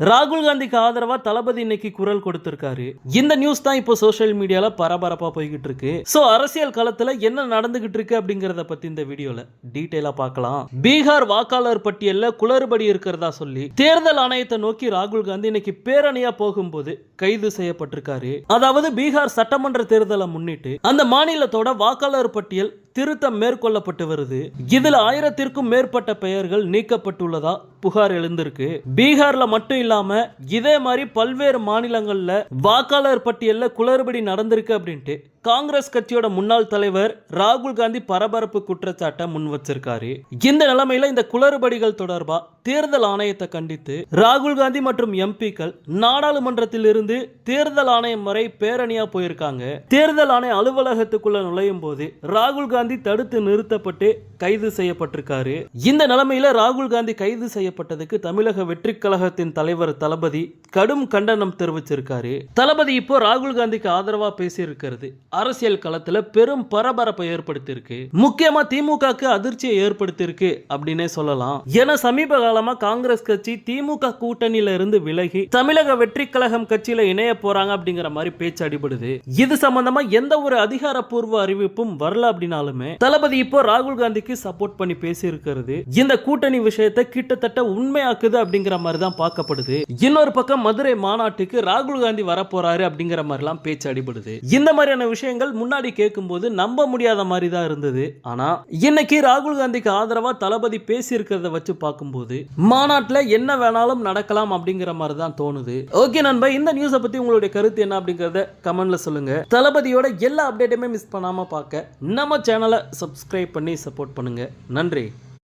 ராகுல் காந்திக்கு ஆதரவா தளபதி இன்னைக்கு குரல் கொடுத்திருக்காரு. இந்த நியூஸ் தான் இப்போ சோஷியல் மீடியால பரபரப்பா போய்கிட்டு இருக்கு. சோ அரசியல் களத்துல என்ன நடந்துகிட்டு இருக்கு அப்படிங்கறத பத்தி இந்த வீடியோல டீடைலா பார்க்கலாம். பீகார் வாக்காளர் பட்டியல்ல குளறுபடி இருக்கிறதா சொல்லி தேர்தல் ஆணையத்தை நோக்கி ராகுல் காந்தி இன்னைக்கு பேரணியா போகும்போது கைது செய்யப்பட்டிருக்காரு. அதாவது பீகார் சட்டமன்ற தேர்தலை முன்னிட்டு அந்த மாநிலத்தோட வாக்காளர் பட்டியல் திருத்தம் மேற்கொள்ளப்பட்டு வருது. இதுல ஆயிரத்திற்கும் மேற்பட்ட பெயர்கள் நீக்கப்பட்டுள்ளதா புகார் எழுந்திருக்கு. பீகார்ல மட்டும் இல்லாம இதே மாதிரி பல்வேறு மாநிலங்கள்ல வாக்காளர் பட்டியலில் குளறுபடி நடந்திருக்கு அப்படின்ட்டு காங்கிரஸ் கட்சியோட முன்னாள் தலைவர் ராகுல் காந்தி பரபரப்பு குற்றச்சாட்டை முன் வச்சிருக்காரு. இந்த நிலைமையில இந்த குளறுபடிகள் தொடர்பா தேர்தல் ஆணையத்தை கண்டித்து ராகுல் காந்தி மற்றும் எம்பிக்கள் நாடாளுமன்றத்தில் இருந்து தேர்தல் ஆணையம் வரை பேரணியா போயிருக்காங்க. தேர்தல் ஆணைய அலுவலகத்துக்குள்ள நுழையும் போது ராகுல் காந்தி தடுத்து நிறுத்தப்பட்டு கைது செய்யப்பட்டிருக்காரு. இந்த நிலைமையில ராகுல் காந்தி கைது செய்யப்பட்டதுக்கு தமிழக வெற்றி கழகத்தின் தலைவர் தளபதி கடும் கண்டனம் தெரிவிச்சிருக்காரு. தளபதி இப்போ ராகுல் காந்திக்கு ஆதரவா பேசியிருக்கிறது. அரசியல் களத்துல பெரும் பரபரப்பை ஏற்படுத்தியிருக்கு. முக்கியமா திமுகக்கு அதிர்ச்சியை ஏற்படுத்தியிருக்கு அப்படின்னே சொல்லலாம். ஏன்னா சமீப காலமா காங்கிரஸ் கட்சி திமுக கூட்டணியில இருந்து விலகி தமிழக வெற்றி கழகம் கட்சியில இணைய போறாங்க அப்படிங்கிற மாதிரி பேச்சு அடிபடுது. இது சம்பந்தமா எந்த ஒரு அதிகாரப்பூர்வ அறிவிப்பும் வரல அப்படின்னாலுமே தளபதி இப்போ ராகுல் காந்திக்கு சப்போர்ட் பண்ணி பேசி இருக்கிறது இந்த கூட்டணி விஷயத்தை கிட்டத்தட்ட உண்மையாக்குது அப்படிங்கிற மாதிரி தான் பார்க்கப்படுது. இன்னொரு பக்கம் மதுரை மாநாட்டுக்கு ராகுல் காந்தி வரப்போறாரு அப்படிங்கிற மாதிரிலாம் பேச்சு அடிபடுது. இந்த மாதிரியான விஷயங்கள் முன்னாடி கேட்கும்போது நம்ப முடியாத மாதிரி தான் இருந்தது. ஆனா இன்னைக்கு ராகுல் காந்திக்கு ஆதரவா தளபதி பேசி இருக்கிறத வச்சு பார்க்கும்போது மாநாட்டுல என்ன வேணாலும் நடக்கலாம் அப்படிங்கிற மாதிரி தான் தோணுது. ஓகே நண்பா இந்த நியூஸை பத்தி உங்களுடைய கருத்து என்ன அப்படிங்கறத கமெண்ட்ல சொல்லுங்க. தளபதியோட எல்லா அப்டேட்டுமே மிஸ் பண்ணாம பார்க்க நம்ம சேனலை சப்ஸ்கிரைப் பண்ணி சப்போர்ட் பண்ணுங்கள் நன்றி.